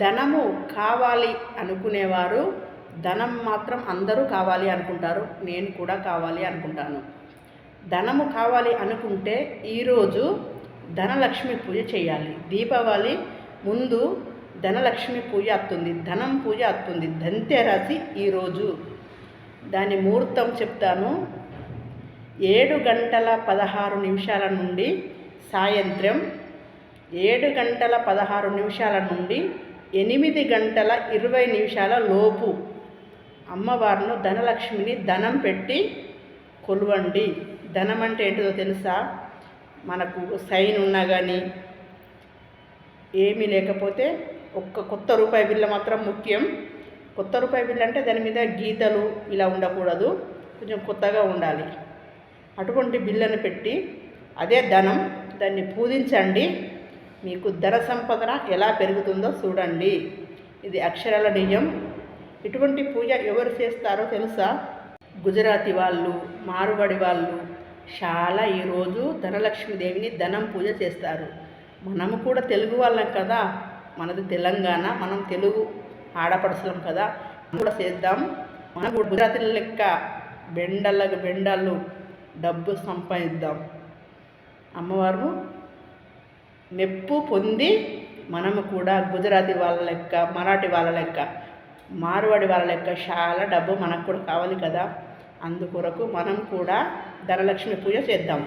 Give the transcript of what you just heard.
ధనము కావాలి అనుకునేవారు ధనం మాత్రం అందరూ కావాలి అనుకుంటారు నేను కూడా కావాలి అనుకుంటాను. ధనము కావాలి అనుకుంటే ఈరోజు ధనలక్ష్మి పూజ చేయాలి. దీపావళి ముందు ధనలక్ష్మి పూజ వస్తుంది ధనం పూజ వస్తుంది ధన్తెరసి ఈరోజు దాని ముహూర్తం చెప్తాను. ఏడు గంటల పదహారు నిమిషాల నుండి సాయంత్రం ఏడు గంటల పదహారు నిమిషాల నుండి ఎనిమిది గంటల ఇరవై నిమిషాల లోపు అమ్మవారిను ధనలక్ష్మిని ధనం పెట్టి కొలవండి. ధనం అంటే ఏంటిదో తెలుసా? మనకు సైన్ ఉన్నా కానీ ఏమీ లేకపోతే ఒక్క కొత్త రూపాయి బిల్ల మాత్రం ముఖ్యం. కొత్త రూపాయి బిల్ల అంటే దాని మీద గీతలు ఇలా ఉండకూడదు. కొంచెం కొత్తగా ఉండాలి. అటువంటి బిల్లను పెట్టి అదే ధనం దాన్ని పూజించండి. మీకు ధన సంపదన ఎలా పెరుగుతుందో చూడండి. ఇది అక్షరాల నిజం. ఇటువంటి పూజ ఎవరు చేస్తారో తెలుసా? గుజరాతీ వాళ్ళు మారువాడి వాళ్ళు చాలా ఈరోజు ధనలక్ష్మీదేవిని ధనం పూజ చేస్తారు. మనము కూడా తెలుగు వాళ్ళం కదా. మనది తెలంగాణ మనం తెలుగు ఆడపడుచులం కదా. కూడా చేద్దాం. మనం కూడా గుజరాతీల లెక్క బెండలకు బెండలు డబ్బు సంపాదిద్దాం. అమ్మవారు మెప్పు పొంది మనము కూడా గుజరాతీ వాళ్ళ లెక్క మరాఠీ వాళ్ళ లెక్క మార్వాడి వాళ్ళ లెక్క చాలా డబ్బు మనకు కూడా కావాలి కదా. అందుకొరకు మనం కూడా ధనలక్ష్మి పూజ చేద్దాం.